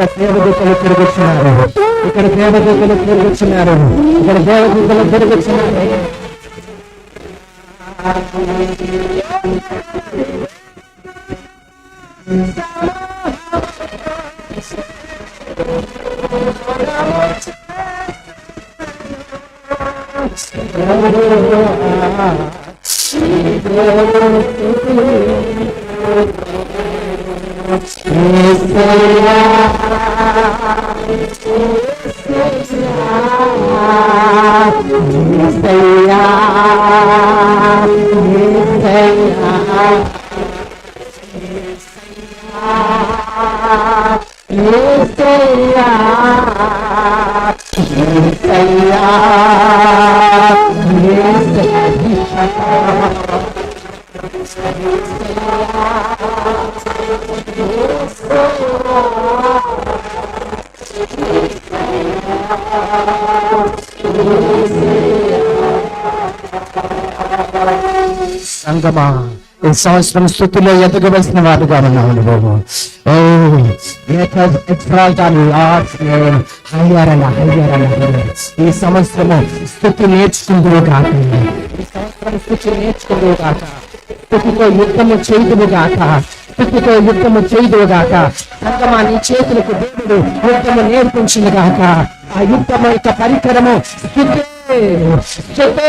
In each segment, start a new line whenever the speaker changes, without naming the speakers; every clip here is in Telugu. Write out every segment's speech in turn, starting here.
ఇక్కడ దేవదూతలు తిరుగుతున్నారు ఇక్కడ దేవదూతలు తిరుగుతున్నారు ఇక్కడ దేవదూతలు తిరుగుతున్నారు సంగమా ఈ సంవత్సరం స్థుతిలో ఎదగవలసిన వారుగా ఉన్నావు నువ్వు. ఓ let us ఈ సంవత్సరము స్థుతి నేర్చుకుంటూ కాకుండా ఈ సంవత్సరం స్థుతి నేర్చుకుందువు కాక స్థుతితో యుద్ధము చేయుదువు గాక స్థుతితో యుద్ధము చేయుదువు గాక సంగమా నీ చేతులకు దేవుడు యుద్ధము నేర్పించింది గాక ఆ యుద్ధము యొక్క పరికరము స్థుతే స్థుతే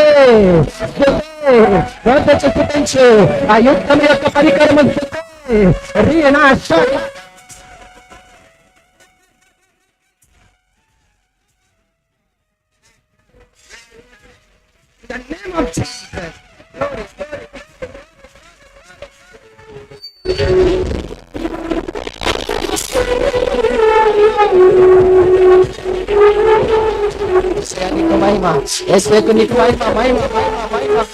స్థుతే రోత చెప్పుపించు ఆ యుద్ధం యొక్క పరికరము స్థుతే రీనా షాక్ the name of Maiva. Esse é bonito, Maiva, Maiva, Maiva, Maiva.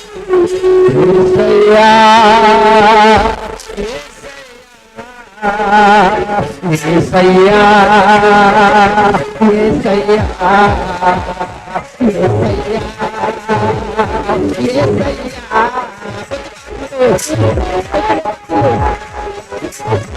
Thank you.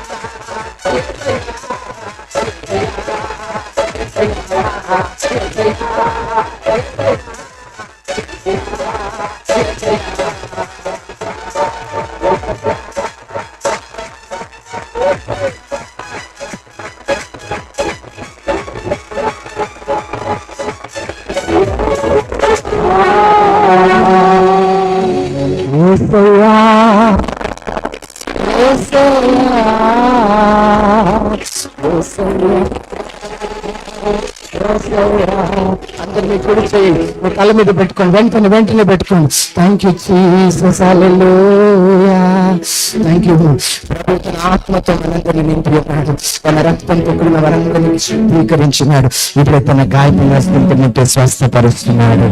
యేసయ్యా యేసయ్యా కుడి చేయి మీ తల మీద పెట్టుకోండి. వెంటనే వెంటనే పెట్టుకోండి. Thank you Jesus thank you ప్రభు తన ఆత్మతో మనందరినీ నింపి ఉన్నాడు తన రక్తంతో కూడిన వరందరినీ స్వీకరించినాడు ఇప్పుడు తన గాయపడిన స్థితి స్వస్థపరుస్తున్నాడు.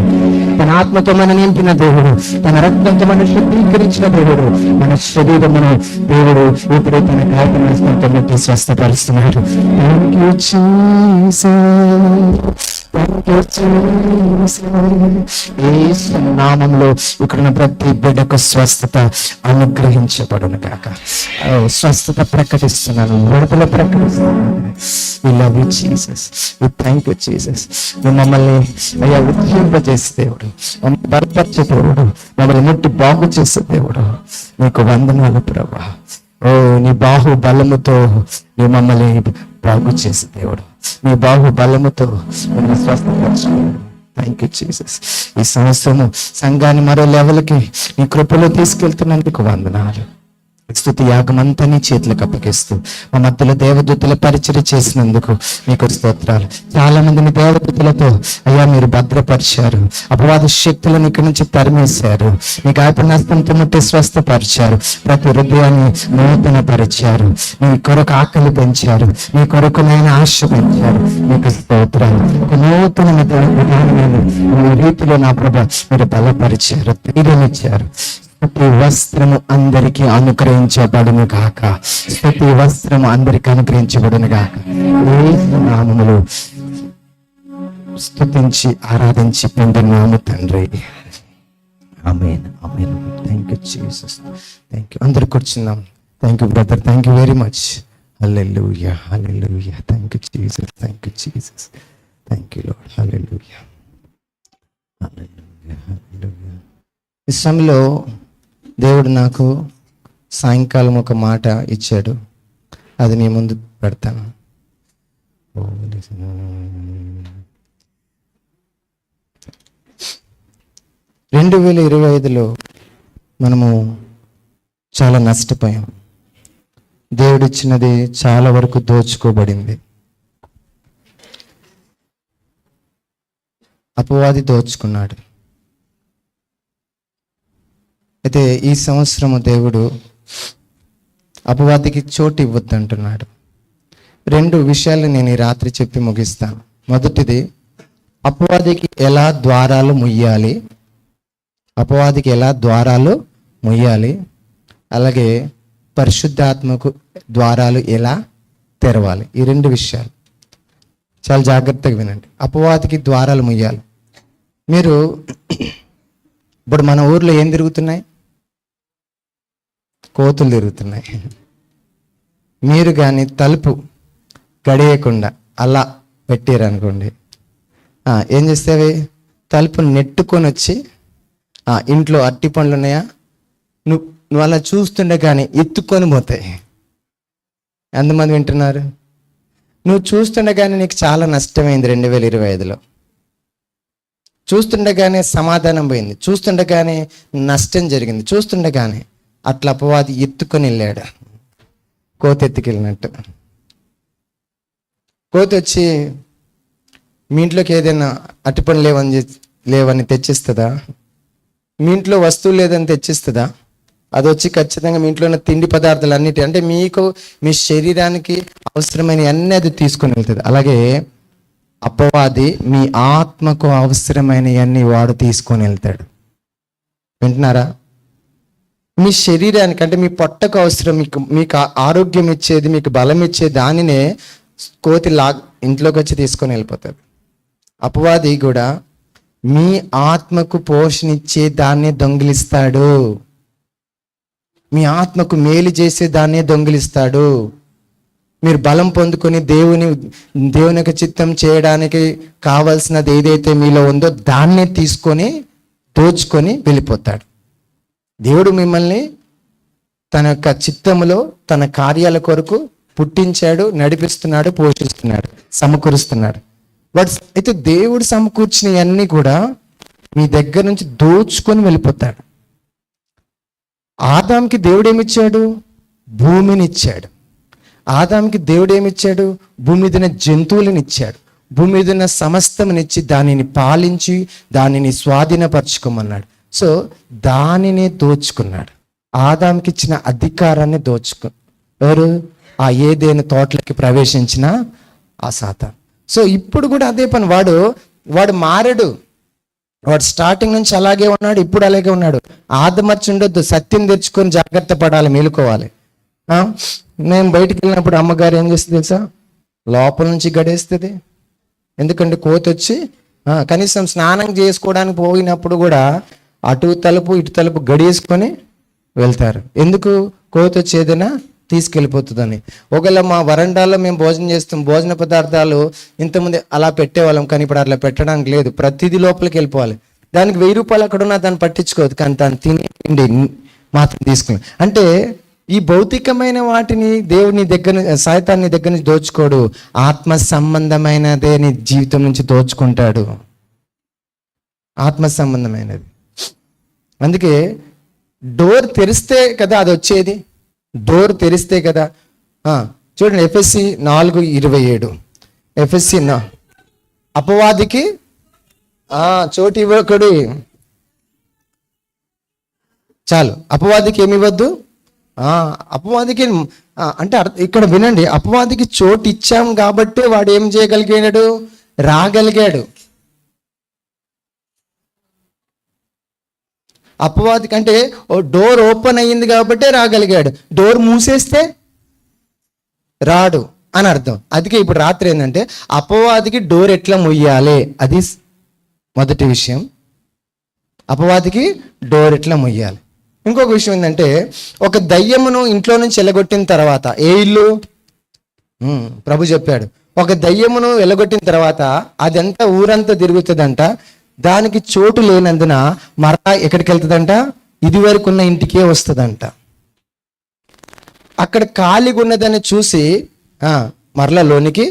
తన ఆత్మతో మన నింపిన దేవుడు తన రక్తంతో మన శుద్ధీకరించిన దేవుడు మన శరీరమును దేవుడు ఇప్పుడు తన గాయపడిన స్థితి స్వస్థపరుస్తున్నాడు. థ్యాంక్ యూ జీసస్ నామంలో ఇక్కడ ప్రతి బిడ్డకు స్వస్థత అనుగ్రహించబడును కాక ఓ, స్వస్థత ప్రకటిస్తున్నాను. విడుదల ప్రకటిస్తున్నాను. We love you Jesus we thank you Jesus నువ్వు మమ్మల్ని అయ్యా ఉద్యోగింపజేసే దేవుడు. మమ్మల్ని బలపరిచే దేవుడు. మమ్మల్ని ముట్టి బాగు చేసే దేవుడు. నీకు వందనాలు ప్రభా. ఓ నీ బాహు బలముతో నీ మమ్మల్ని బాగు చేసి దేవుడు. మీ బాహు బలముతో మిమ్మల్ని స్వస్థపరచుకోండి. థ్యాంక్ యూ జీసస్ ఈ సంవత్సరము సంఘాన్ని మరో లెవెల్కి నీ కృపలో తీసుకెళ్తున్నందుకు వందనాలు. స్థుతి యాగమంతా నీ చేతులకు అప్పగిస్తూ మా మధ్యలో దేవదూతల పరిచయం చేసినందుకు మీకు స్తోత్రాలు. చాలా మందిని దేవదూతలతో అయ్యా మీరు భద్రపరిచారు. అపవాద శక్తులను ఇక్కడి నుంచి తరిమేశారు. మీ గాయపనాస్తంతో ముట్టి స్వస్థపరిచారు. ప్రతి హృదయాన్ని నూతన పరిచారు మీ కొరకు ఆకలి పెంచారు. మీ కొరకు నేను ఆశ పెంచారు. మీకు స్తోత్రాలు. ఒక నూతన విధానమైన రీతిలో నా ప్రభ మీరు బలపరిచారు ధైర్యం ఇచ్చారు ప్రతి వస్త్రము అందరికి అనుగ్రహించబడును గాక. ప్రతి వస్త్రము అందరికి అనుగ్రహించబడును గాక. నామములు నామములో స్తుతించి ఆరాధించి పొందున్నాము తండ్రి. Amen amen thank you Jesus thank you అందరు కూర్చున్నాం. Thank you brother thank you very much hallelujah hallelujah thank you Jesus thank you Jesus thank you Lord hallelujah hallelujah hallelujah ఈ సమయంలో దేవుడు నాకు సాయంకాలం ఒక మాట ఇచ్చాడు. అది మీ ముందు పెడతాను. రెండు వేల ఇరవై ఐదులో మనము చాలా నష్టపోయాం. దేవుడిచ్చినది చాలా వరకు దోచుకోబడింది. అపవాది దోచుకున్నాడు. అయితే ఈ సంవత్సరము దేవుడు అపవాదికి చోటు ఇవ్వద్దు అంటున్నాడు రెండు విషయాలు నేను ఈ రాత్రి చెప్పి ముగిస్తాను. మొదటిది అపవాదికి ఎలా ద్వారాలు ముయ్యాలి? అపవాదికి ఎలా ద్వారాలు ముయ్యాలి? అలాగే పరిశుద్ధాత్మకు ద్వారాలు ఎలా తెరవాలి? ఈ రెండు విషయాలు. చాలా జాగ్రత్తగా వినండి. అపవాదికి ద్వారాలు ముయ్యాలి. మీరు ఇప్పుడు మన ఊర్లో ఏం తిరుగుతున్నాయి? కోతులు తిరుగుతున్నాయి. మీరు కానీ తలుపు గడియకుండా అలా పెట్టారనుకోండి. ఏం చేస్తావి? తలుపు నెట్టుకొని వచ్చి ఇంట్లో అట్టి పండ్లు ఉన్నాయా నువ్వు నువ్వు అలా చూస్తుండే కానీ ఎత్తుకొని పోతాయి. ఎంతమంది వింటున్నారు? నువ్వు చూస్తుండే కానీ నీకు చాలా నష్టమైంది రెండు వేల ఇరవై ఐదులో. చూస్తుండగానే సమాధానం పోయింది. చూస్తుండగానే నష్టం జరిగింది. చూస్తుండగానే అట్లా అపవాది ఎత్తుకొని వెళ్ళాడు. కోత ఎత్తుకెళ్ళినట్టు. కోతి వచ్చి మీ ఇంట్లోకి ఏదైనా అటుపని లేవని లేవని తెచ్చిస్తుందా? మీ ఇంట్లో వస్తువు లేదని తెచ్చిస్తుందా? అది వచ్చి ఖచ్చితంగా మీ ఇంట్లో ఉన్న తిండి పదార్థాలు అన్నిటి అంటే మీకు మీ శరీరానికి అవసరమైన అన్ని అది తీసుకొని వెళ్తుంది. అలాగే అపవాది మీ ఆత్మకు అవసరమైనవన్నీ వాడు తీసుకొని వెళ్తాడు. వింటున్నారా?
మీ శరీరానికి అంటే మీ పొట్టకు అవసరం మీకు మీకు ఆరోగ్యం ఇచ్చేది మీకు బలం ఇచ్చే దానినే కోతి లా ఇంట్లోకి వచ్చి తీసుకొని వెళ్ళిపోతాడు అపవాది కూడా మీ ఆత్మకు పోషణిచ్చే దాన్నే దొంగిలిస్తాడు. మీ ఆత్మకు మేలు చేసే దాన్నే దొంగిలిస్తాడు. మీరు బలం పొందుకొని దేవుని దేవుని యొక్క చిత్తం చేయడానికి కావలసినది ఏదైతే మీలో ఉందో దాన్నే తీసుకొని దోచుకొని వెళ్ళిపోతాడు. దేవుడు మిమ్మల్ని తన యొక్క చిత్తములో తన కార్యాల కొరకు పుట్టించాడు నడిపిస్తున్నాడు పోషిస్తున్నాడు సమకూరుస్తున్నాడు. బట్ అయితే దేవుడు సమకూర్చినవన్నీ కూడా మీ దగ్గర నుంచి దోచుకొని వెళ్ళిపోతాడు. ఆదాంకి దేవుడు ఏమిచ్చాడు? భూమిని ఇచ్చాడు ఆదాంకి దేవుడు ఏమిచ్చాడు? భూమి మీద జంతువులను ఇచ్చాడు భూమి మీద ఉన్న సమస్తమునిచ్చి దానిని పాలించి దానిని స్వాధీనపరచుకోమన్నాడు. సో దానిని దోచుకున్నాడు. ఆదాంకి ఇచ్చిన అధికారాన్ని దోచుకు ఎవరు? ఆ ఏదైనా తోటలకి ప్రవేశించిన ఆ సాతాన్. సో ఇప్పుడు కూడా అదే పని. వాడు వాడు మారడు. వాడు స్టార్టింగ్ నుంచి అలాగే ఉన్నాడు ఇప్పుడు అలాగే ఉన్నాడు. ఆదమర్చి ఉండొద్దు. సత్యం తెచ్చుకొని జాగ్రత్త పడాలి మేలుకోవాలి. మేము బయటికి వెళ్ళినప్పుడు అమ్మగారు ఏం చేస్తుంది తెలుసా? లోపల నుంచి గడేస్తుంది. ఎందుకంటే కోత వచ్చి కనీసం స్నానం చేసుకోవడానికి పోయినప్పుడు కూడా అటు తలుపు ఇటు తలుపు గడియేసుకొని వెళ్తారు. ఎందుకు? కోత వచ్చి ఏదైనా తీసుకెళ్ళిపోతుందని. ఒకవేళ మా వరండాలో మేము భోజనం చేస్తాం భోజన పదార్థాలు ఇంతకుముందు అలా పెట్టేవాళ్ళం కానీ ఇప్పుడు అట్లా పెట్టడానికి లేదు. ప్రతిదీ లోపలికి వెళ్ళిపోవాలి. దానికి వెయ్యి రూపాయలు అక్కడ ఉన్నా దాన్ని పట్టించుకోవద్దు కానీ దాన్ని తిని తిండి మాత్రం తీసుకుని అంటే ఈ భౌతికమైన వాటిని దేవుని దగ్గర సైతాన్ని సాయితాన్ని దగ్గర నుంచి దోచుకోడు. ఆత్మ సంబంధమైనదే నీ జీవితం నుంచి దోచుకుంటాడు. ఆత్మ సంబంధమైనది. అందుకే డోర్ తెరిస్తే కదా అది వచ్చేది? డోర్ తెరిస్తే కదా. చూడండి ఎఫ్ఎస్సి నాలుగు ఇరవై ఏడు. ఎఫ్ఎస్సి నా అపవాదికి చోటు ఇవ్వకుడి చాలు. అపవాదికి ఏమి ఇవ్వద్దు? అపవాదికి అంటే ఇక్కడ వినండి అపవాదికి చోటు ఇచ్చాం కాబట్టి వాడు ఏం చేయగలిగాడు? రాగలిగాడు. అపవాది కంటే ఓ డోర్ ఓపెన్ అయ్యింది కాబట్టే రాగలిగాడు. డోర్ మూసేస్తే రాడు అని అర్థం. అందుకే ఇప్పుడు రాత్రి ఏంటంటే అపవాదికి డోర్ ఎట్లా మొయ్యాలి? అది మొదటి విషయం. అపవాదికి డోర్ ఎట్లా మొయ్యాలి? ఇంకొక విషయం ఏంటంటే ఒక దయ్యమును ఇంట్లో నుంచి ఎలగొట్టిన తర్వాత ఏ ఇల్లు? ప్రభు చెప్పాడు. ఒక దయ్యమును ఎలగొట్టిన తర్వాత అదంతా ఊరంతా తిరుగుతుందంట. దానికి చోటు లేనందున మరలా ఎక్కడికి వెళ్తుందంట ఇది వరకు ఉన్న ఇంటికే వస్తుందంట. అక్కడ ఖాళీగా ఉన్నదని చూసి మరలా లోనికి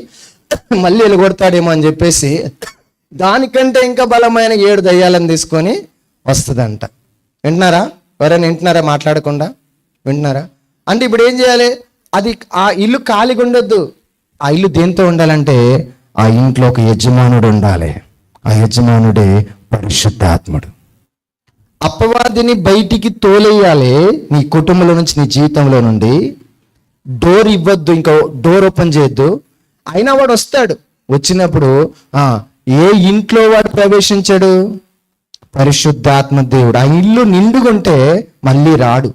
మళ్ళీ ఎలగొడతాడేమో అని చెప్పేసి దానికంటే ఇంకా బలమైన ఏడు దయ్యాలను తీసుకొని వస్తుందంట. వింటున్నారా? ఎవరైనా వింటున్నారా మాట్లాడకుండా? వింటున్నారా? అంటే ఇప్పుడు ఏం చేయాలి? అది ఆ ఇల్లు ఖాళీగా ఉండొద్దు. ఆ ఇల్లు దేంతో ఉండాలంటే ఆ ఇంట్లో ఒక యజమానుడు ఉండాలి. ఆ యజమానుడే పరిశుద్ధాత్ముడు. అపవాదిని బయటికి తోలేయాలి నీ కుటుంబంలో నుంచి నీ జీవితంలో నుండి. డోర్ ఇవ్వద్దు ఇంకా డోర్ ఓపెన్ చేయొద్దు. అయినా వాడు వస్తాడు. వచ్చినప్పుడు ఏ ఇంట్లో వాడు ప్రవేశించాడు? పరిశుద్ధాత్మ దేవుడు. ఆ ఇల్లు నిండుకుంటే మళ్ళీ రాడు.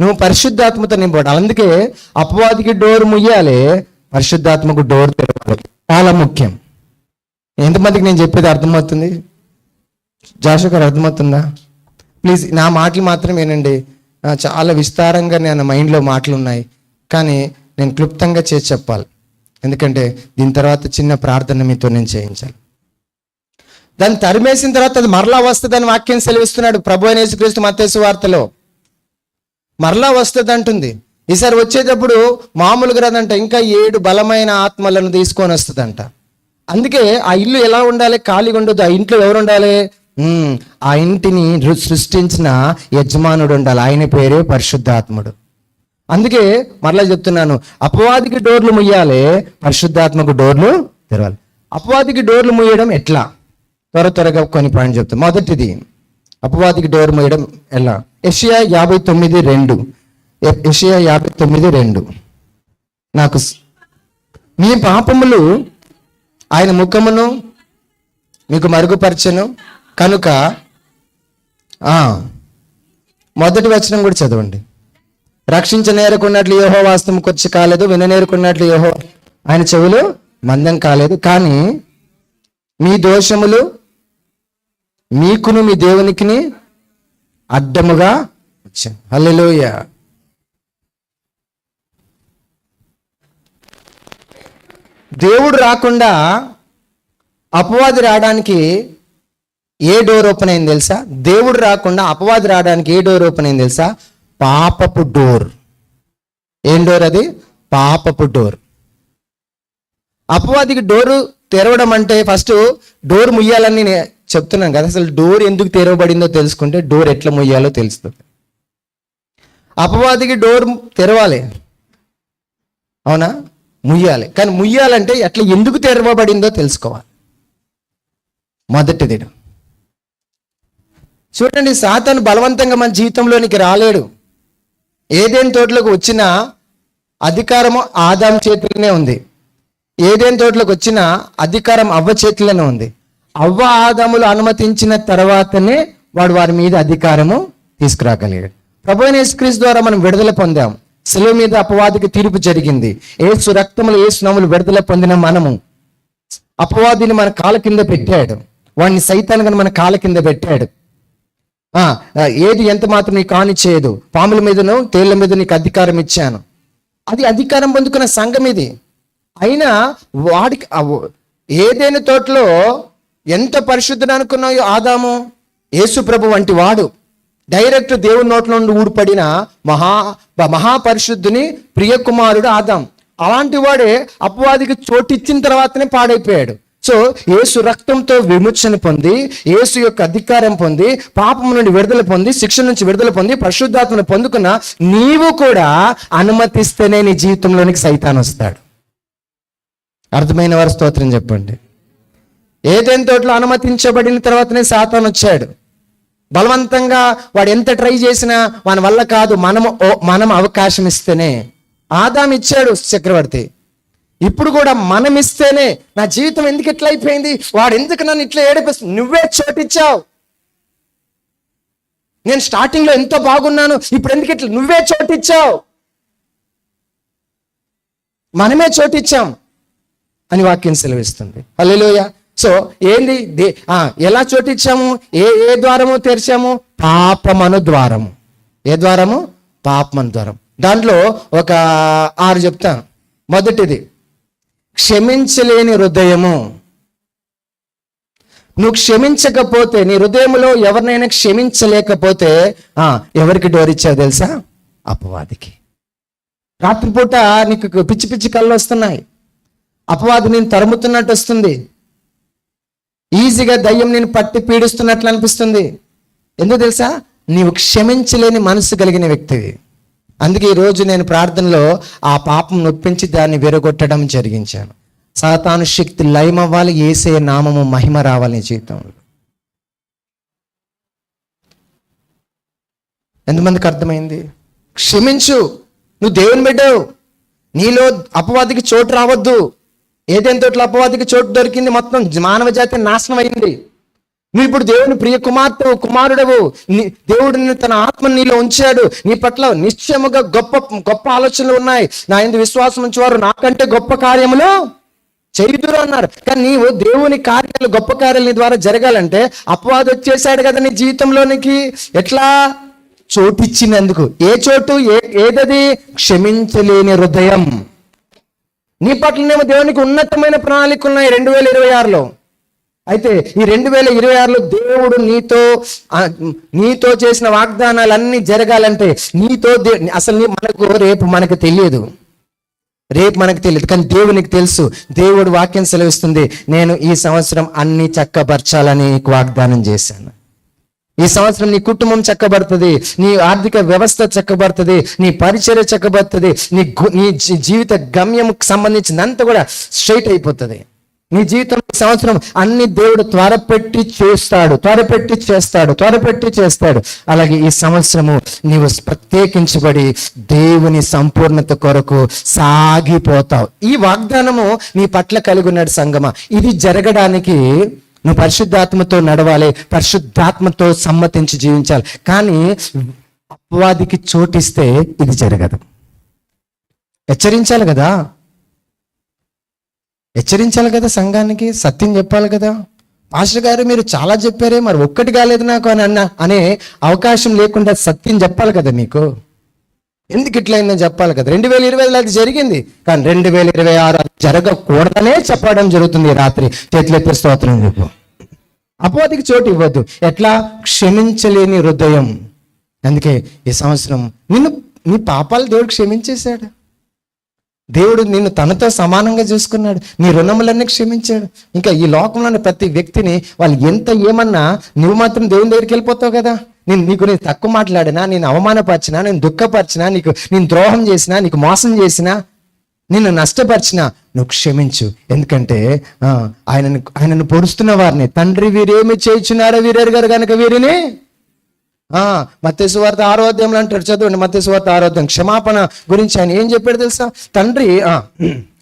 నువ్వు పరిశుద్ధాత్మతో నింపడు అందుకే అపవాదికి డోర్ ముయ్యాలి పరిశుద్ధాత్మకు డోర్ తెరవాలి. చాలా ముఖ్యం. ఎంతమందికి నేను చెప్పేది అర్థమవుతుంది? జాషు గారు అర్థమవుతుందా? ప్లీజ్ నా మాటలు మాత్రం చాలా విస్తారంగా నేను మైండ్లో మాటలు ఉన్నాయి కానీ నేను క్లుప్తంగా చేసి చెప్పాలి. ఎందుకంటే దీని తర్వాత చిన్న ప్రార్థన మీతో నేను చేయించాలి. దాన్ని తరిమేసిన తర్వాత అది మరలా వస్తుందని వాక్యం సెలవిస్తున్నాడు ప్రభు అయిన యేసుక్రీస్తు మత్తేసు వార్తలో. మరలా వస్తుంది అంటుంది. ఈసారి వచ్చేటప్పుడు మామూలుగా రాదంట ఇంకా ఏడు బలమైన ఆత్మలను తీసుకొని వస్తుందంట. అందుకే ఆ ఇల్లు ఎలా ఉండాలి? ఖాళీగా ఉండదు ఆ ఇంట్లో ఎవరు ఉండాలి? ఆ ఇంటిని సృష్టించిన యజమానుడు ఉండాలి. ఆయన పేరే పరిశుద్ధాత్ముడు. అందుకే మరలా చెప్తున్నాను అపవాదికి డోర్లు ముయ్యాలి పరిశుద్ధాత్మకు డోర్లు తెరవాలి. అపవాదికి డోర్లు ముయ్యడం ఎట్లా? త్వర త్వరగా కొన్ని పాయింట్ చెప్తాను మొదటిది అపవాదికి డోర్ మోయడం ఎలా? ఎషియా యాభై తొమ్మిది రెండు. ఎషియా యాభై తొమ్మిది రెండు. నాకు మీ పాపములు ఆయన ముఖమును మీకు మరుగుపరచను. కనుక మొదటి వచనం కూడా చదవండి. రక్షించనేరుకున్నట్లు యోహో వాస్తవంకి వచ్చి కాలేదు విననేరుకున్నట్లు యోహో ఆయన చెవులు మందం కాలేదు. కానీ మీ దోషములు మీకును మీ దేవునికి అడ్డముగా వచ్చాయి హల్లెలూయా. దేవుడు రాకుండా అపవాది రావడానికి ఏ డోర్ ఓపెన్ అయింది తెలుసా? దేవుడు రాకుండా అపవాది రావడానికి ఏ డోర్ ఓపెన్ అయింది తెలుసా? పాపపు డోర్. ఏం డోర్ అది? పాపపు డోర్. అపవాదికి డోరు తెరవడం అంటే ఫస్ట్ డోర్ ముయ్యాలని చెప్తున్నాను కదా అసలు డోర్ ఎందుకు తెరవబడిందో తెలుసుకుంటే డోర్ ఎట్లా ముయ్యాలో తెలుస్తుంది. అపవాదికి డోర్ తెరవాలి. అవునా? ముయ్యాలి. కానీ ముయ్యాలంటే ఎట్లా ఎందుకు తెరవబడిందో తెలుసుకోవాలి. మొదటిది. చూడండి సాతాను బలవంతంగా మన జీవితంలోనికి రాలేడు. ఏదేని తోటలోకి వచ్చిన అధికారము ఆదాం చేతిలోనే ఉంది. ఏదేని తోటలోకి వచ్చినా అధికారం అవ్వ చేతిలోనే ఉంది. అవ్వ ఆదములు అనుమతించిన తర్వాతనే వాడు వారి మీద అధికారము తీసుకురాగలిగాడు. ప్రభు అయిన యేసుక్రీస్తు ద్వారా మనం విడుదల పొందాం. సెలవు మీద అపవాదికి తీర్పు జరిగింది. ఏసు రక్తములు ఏసు నములు విడుదల పొందిన మనము అపవాదిని మన కాళ్ళ కింద పెట్టాడు. వాడిని సైతాన్ని మన కాళ్ళ కింద పెట్టాడు. ఆ, ఏది ఎంత మాత్రం నీకు కాని చేయదు. పాముల మీదను తేళ్ళ మీద నీకు అధికారం ఇచ్చాను. అది అధికారం పొందుకున్న సంఘం ఇది. అయినా వాడికి ఏదైనా తోటలో ఎంత పరిశుద్ధుడు అనుకున్నాయో ఆదాము? యేసుప్రభు వంటి వాడు. డైరెక్ట్ దేవుని నోట్ల నుండి ఊడిపడిన మహా మహాపరిశుద్ధుని ప్రియకుమారుడు ఆదాం. అలాంటి వాడే అపవాదికి చోటిచ్చిన తర్వాతనే పాడైపోయాడు. సో యేసు రక్తంతో విముచన పొంది యేసు యొక్క అధికారం పొంది పాపం నుండి విడుదల పొంది శిక్ష నుంచి విడుదల పొంది పరిశుద్ధాత్మను పొందుకున్న నీవు కూడా అనుమతిస్తేనే నీ జీవితంలోనికి సైతాన్ వస్తాడు అర్థమైన వారి స్తోత్రం చెప్పండి. ఏదేం తోటలో అనుమతించబడిన తర్వాతనే సాతాన్ వచ్చాడు. బలవంతంగా వాడు ఎంత ట్రై చేసినా వాని వల్ల కాదు మనము మనం అవకాశం ఇస్తేనే. ఆదాం ఇచ్చాడు చక్రవర్తి. ఇప్పుడు కూడా మనం ఇస్తేనే నా జీవితం ఎందుకు ఇట్లా అయిపోయింది? వాడు ఎందుకు నన్ను ఇట్లా ఏడిపిస్తుంది నువ్వే చోటిచ్చావు నేను స్టార్టింగ్లో ఎంతో బాగున్నాను ఇప్పుడు ఎందుకు ఇట్లా నువ్వే చోటిచ్చావు మనమే చోటిచ్చాం అని వాక్యం సెలవిస్తుంది. హల్లెలూయా. సో ఏంది? ఎలా చోటిచ్చాము ఏ ఏ ద్వారము తెరిచాము? పాపమను ద్వారము. ఏ ద్వారము? పాపమను ద్వారం. దాంట్లో ఒక ఆరు చెప్తాను మొదటిది క్షమించలేని హృదయము. నువ్వు క్షమించకపోతే నీ హృదయంలో ఎవరినైనా క్షమించలేకపోతే ఎవరికి డోర్ ఇచ్చావు తెలుసా? అపవాదికి. రాత్రిపూట నీకు పిచ్చి పిచ్చి కళ్ళు వస్తున్నాయి. అపవాది నేను తరుముతున్నట్టు వస్తుంది. ఈజీగా దయ్యం నేను పట్టి పీడిస్తున్నట్లు అనిపిస్తుంది. ఎందుకు తెలుసా? నీవు క్షమించలేని మనసు కలిగిన వ్యక్తివి అందుకే ఈరోజు నేను ప్రార్థనలో ఆ పాపం నొప్పించి దాన్ని విరగొట్టడం జరిగించాను. సాతాను శక్తి లయమవ్వాలి ఏసే నామము మహిమ రావాలి జీవితంలో. ఎంతమందికి అర్థమైంది? క్షమించు. నువ్వు దేవుని బిడ్డవు. నీలో అపవాదికి చోటు రావద్దు. ఏదైనా అపవాదికి చోటు దొరికింది మొత్తం మానవ జాతి నాశనం అయింది నువ్వు ఇప్పుడు దేవుని ప్రియ కుమార్తెవు కుమారుడవు. నీ- దేవుడు నిన్ను తన ఆత్మ నీలో ఉంచాడు. నీ పట్ల నిశ్చయముగా గొప్ప గొప్ప ఆలోచనలు ఉన్నాయి. నా ఎందు విశ్వాసం ఉంచేవారు నాకంటే గొప్ప కార్యములు చేయుదురు అన్నారు. కానీ నీవు దేవుని కార్యాలు గొప్ప కార్యాలు ద్వారా జరగాలంటే అపవాదం వచ్చేసాడు కదా నీ జీవితంలోనికి. ఎట్లా? చోటిచ్చినందుకు ఏ చోటు? ఏ ఏదది? క్షమించలేని హృదయం. నీ పట్లనేమో దేవునికి ఉన్నతమైన ప్రణాళికలు ఉన్నాయి రెండు వేల ఇరవై ఆరులో. అయితే ఈ రెండు వేల ఇరవై ఆరులో దేవుడు నీతో నీతో చేసిన వాగ్దానాలన్నీ జరగాలంటే నీతో దే- అసలు నీ- మనకు రేపు మనకు తెలియదు. రేపు మనకు తెలియదు కానీ దేవునికి తెలుసు. దేవుడు వాక్యం సెలవిస్తుంది నేను ఈ సంవత్సరం అన్ని చక్కపరచాలని నీకు వాగ్దానం చేశాను. ఈ సంవత్సరం నీ కుటుంబం చక్కబడుతుంది నీ ఆర్థిక వ్యవస్థ చక్కబడుతుంది నీ పరిచర్య చక్కబడుతుంది నీ గు- నీ జీ- జీవిత గమ్యంకి సంబంధించినంత కూడా స్ట్రైట్ అయిపోతుంది. నీ జీవితం సంవత్సరం అన్ని దేవుడు త్వరపెట్టి చేస్తాడు త్వరపెట్టి చేస్తాడు త్వరపెట్టి చేస్తాడు. అలాగే ఈ సంవత్సరము నీవు ప్రత్యేకించబడి దేవుని సంపూర్ణత కొరకు సాగిపోతావు. ఈ వాగ్దానము నీ పట్ల కలిగి ఉన్నాడు సంగమ. ఇది జరగడానికి నువ్వు పరిశుద్ధాత్మతో నడవాలి పరిశుద్ధాత్మతో సమ్మతించి జీవించాలి. కానీ అపవాదికి చోటిస్తే ఇది జరగదు. హెచ్చరించాలి కదా? హెచ్చరించాలి కదా సంఘానికి? సత్యం చెప్పాలి కదా? పాస్టర్ గారు మీరు చాలా చెప్పారే మరి ఒక్కటి కాలేదు నాకు అని అన్న అనే అవకాశం లేకుండా సత్యం చెప్పాలి కదా మీకు? ఎందుకు ఇట్లా అయిందని చెప్పాలి కదా? రెండు వేల ఇరవైలో అది జరిగింది. కానీ రెండు వేల ఇరవై ఆరు అది జరగకూడదనే చెప్పడం జరుగుతుంది రాత్రి. చేతులెత్తి స్తోత్రం చెప్పు. అపోదికి చోటు ఇవ్వద్దు. ఎట్లా? క్షమించలేని హృదయం. అందుకే ఈ సంవత్సరం నిన్ను నీ పాపాలు దేవుడు క్షమించేశాడు. దేవుడు నిన్ను తనతో సమానంగా చూసుకున్నాడు. నీ రుణములన్నీ క్షమించాడు. ఇంకా ఈ లోకంలోని ప్రతి వ్యక్తిని వాళ్ళు ఎంత ఏమన్నా నువ్వు మాత్రం దేవుని దగ్గరికి వెళ్ళిపోతావు కదా? నేను నీకు నేను తక్కువ మాట్లాడినా నేను అవమానపరిచినా నేను దుఃఖపరిచినా నీకు నేను ద్రోహం చేసినా నీకు మోసం చేసినా నిన్ను నష్టపరిచిన నువ్వు క్షమించు. ఎందుకంటే ఆ, ఆయనను ఆయనను పొడుస్తున్న వారిని తండ్రి వీరేమి చేయించున్నారో వీరేరు గారు కనుక వీరిని? ఆ మత్స్యవార్త ఆరోగ్యంలో అంటాడు చదవండి మత్స్యవార్త ఆరోగ్యం క్షమాపణ గురించి ఆయన ఏం చెప్పాడు తెలుసా? తండ్రి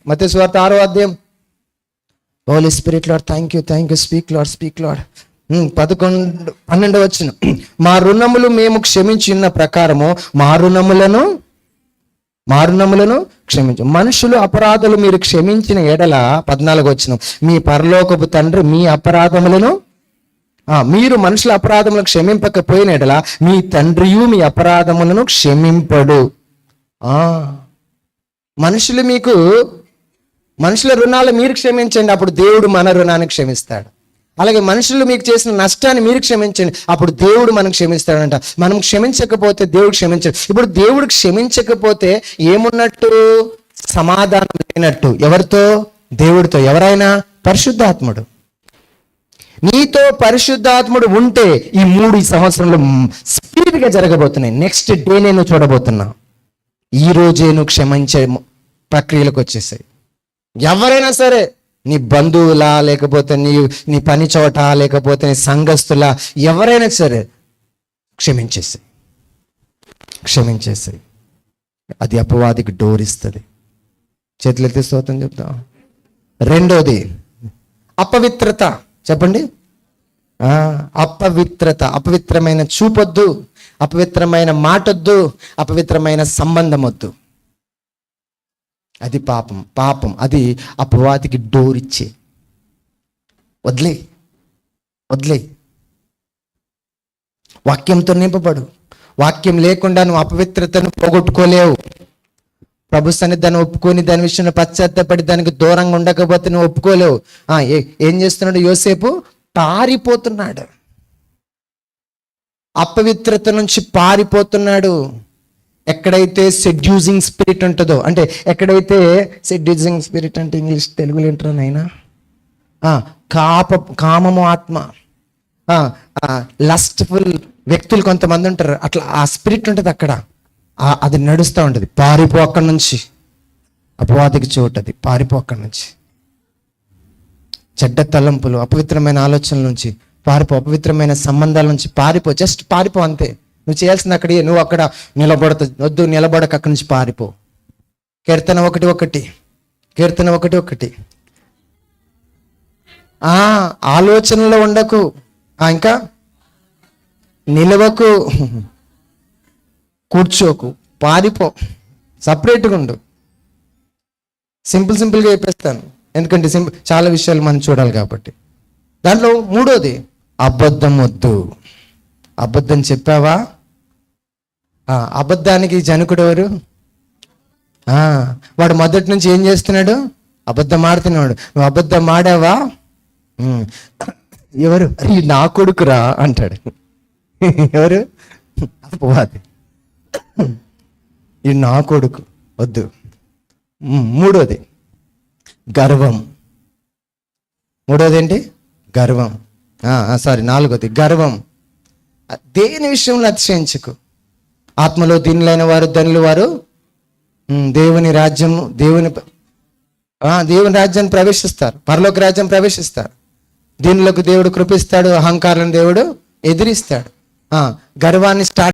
మత్స్యవార్త ఆరో అధ్యాయం. Holy Spirit Lord thank you thank you speak Lord speak Lord పదకొండు పన్నెండు వచ్చిన. మా రుణములు మేము క్షమించిన ప్రకారము మా రుణములను మా రుణములను క్షమించు. మనుషులు అపరాధులు మీరు క్షమించిన ఎడల పద్నాలుగు వచ్చిన. మీ పరలోకపు తండ్రి మీ అపరాధములను మీరు మనుషుల అపరాధములను క్షమింపకపోయిన ఎడల మీ తండ్రియు మీ అపరాధములను క్షమింపడు. ఆ మనుషులు మీకు మనుషుల రుణాలు మీరు క్షమించండి. అప్పుడు దేవుడు మన రుణాన్ని క్షమిస్తాడు. అలాగే మనుషులు మీకు చేసిన నష్టాన్ని మీరు క్షమించండి. అప్పుడు దేవుడు మనం క్షమిస్తాడంట. మనం క్షమించకపోతే దేవుడు క్షమించడు. ఇప్పుడు దేవుడు క్షమించకపోతే ఏమున్నట్టు? సమాధానం లేనట్టు. ఎవరితో? దేవుడితో. ఎవరైనా? పరిశుద్ధాత్ముడు. నీతో పరిశుద్ధాత్ముడు ఉంటే ఈ మూడు ఈ సంవత్సరంలో స్పీడ్గా జరగబోతున్నాయి. నెక్స్ట్ డే నేను చూడబోతున్నా. ఈ రోజే నువ్వు క్షమించే ప్రక్రియలకు వచ్చేసాయి. ఎవరైనా సరే నీ బంధువులా లేకపోతే నీ నీ పని చోట లేకపోతే నీ సంఘస్థులా ఎవరైనా సరే క్షమించేసి క్షమించేసి అది అపవాదికి డోర్ ఇస్తుంది. చేతులెత్తి స్తోత్రం చెప్తాం. రెండోది అపవిత్రత. చెప్పండి. అపవిత్రత. అపవిత్రమైన చూపొద్దు. అపవిత్రమైన మాటొద్దు. అపవిత్రమైన సంబంధం వద్దు అది పాపం పాపం. అది అపవాదికి డోర్ ఇచ్చే. వదిలే వదిలే. వాక్యంతో నింపబడు వాక్యం లేకుండా నువ్వు అపవిత్రతను పోగొట్టుకోలేవు. ప్రభు సన్నిధాన్ని ఒప్పుకొని దాని విషయంలో పశ్చాత్తపడి దానికి దూరంగా ఉండకపోతే నువ్వు ఒప్పుకోలేవు. ఏం చేస్తున్నాడు యోసేపు? పారిపోతున్నాడు. అపవిత్రత నుంచి పారిపోతున్నాడు. ఎక్కడైతే సెడ్యూజింగ్ స్పిరిట్ ఉంటుందో అంటే ఎక్కడైతే సెడ్యూజింగ్ స్పిరిట్ అంటే ఇంగ్లీష్ తెలుగులో ఏంటారా నైనా కాప కామము ఆత్మ. లస్ట్ఫుల్ వ్యక్తులు కొంతమంది ఉంటారు. అట్లా ఆ స్పిరిట్ ఉంటుంది అక్కడ. అది నడుస్తూ ఉంటుంది. పారిపో అక్కడి నుంచి. అపవాదికి చోటది. పారిపో అక్కడి నుంచి. చెడ్డ తలంపులు అపవిత్రమైన ఆలోచనల నుంచి పారిపో అపవిత్రమైన సంబంధాల నుంచి పారిపో జస్ట్ పారిపో అంతే. నువ్వు చేయాల్సింది అక్కడే నువ్వు అక్కడ నిలబడత వద్దు నిలబడక అక్కడి నుంచి పారిపో. కీర్తన ఒకటి ఒకటి కీర్తన ఒకటి ఒకటి. ఆ ఆలోచనలో ఉండకు. ఇంకా? నిలవకు. కూర్చోకు. పారిపో. సపరేట్గా ఉండు. సింపుల్ సింపుల్గా చెప్పేస్తాను. ఎందుకంటే సింపుల్ చాలా విషయాలు మనం చూడాలి కాబట్టి. దాంట్లో మూడోది అబద్ధం వద్దు. అబద్ధం చెప్పావా? అబద్ధానికి జనకుడు ఎవరు ఆ, వాడు మొదటి నుంచి ఏం చేస్తున్నాడు? అబద్ధం ఆడుతున్నాడు నువ్వు అబద్ధం ఆడావా ఎవరు? "ఈ నా కొడుకురా అంటాడు. ఎవరు? అపవాది. ఈ నా కొడుకు. వద్దు. మూడోది. గర్వం. మూడోది ఏంటి గర్వం సారీ నాలుగోది. గర్వం. దేని విషయంలో అతిశయించకు? ఆత్మలో దీనిలైన వారు ధనులు వారు దేవుని రాజ్యము దేవుని ఆ, దేవుని రాజ్యాన్ని ప్రవేశిస్తారు. పరలోక రాజ్యం ప్రవేశిస్తారు. దీనిలోకి దేవుడు కృపిస్తాడు అహంకారం దేవుడు ఎదిరిస్తాడు. ఆ, గర్వాన్ని స్టార్ట్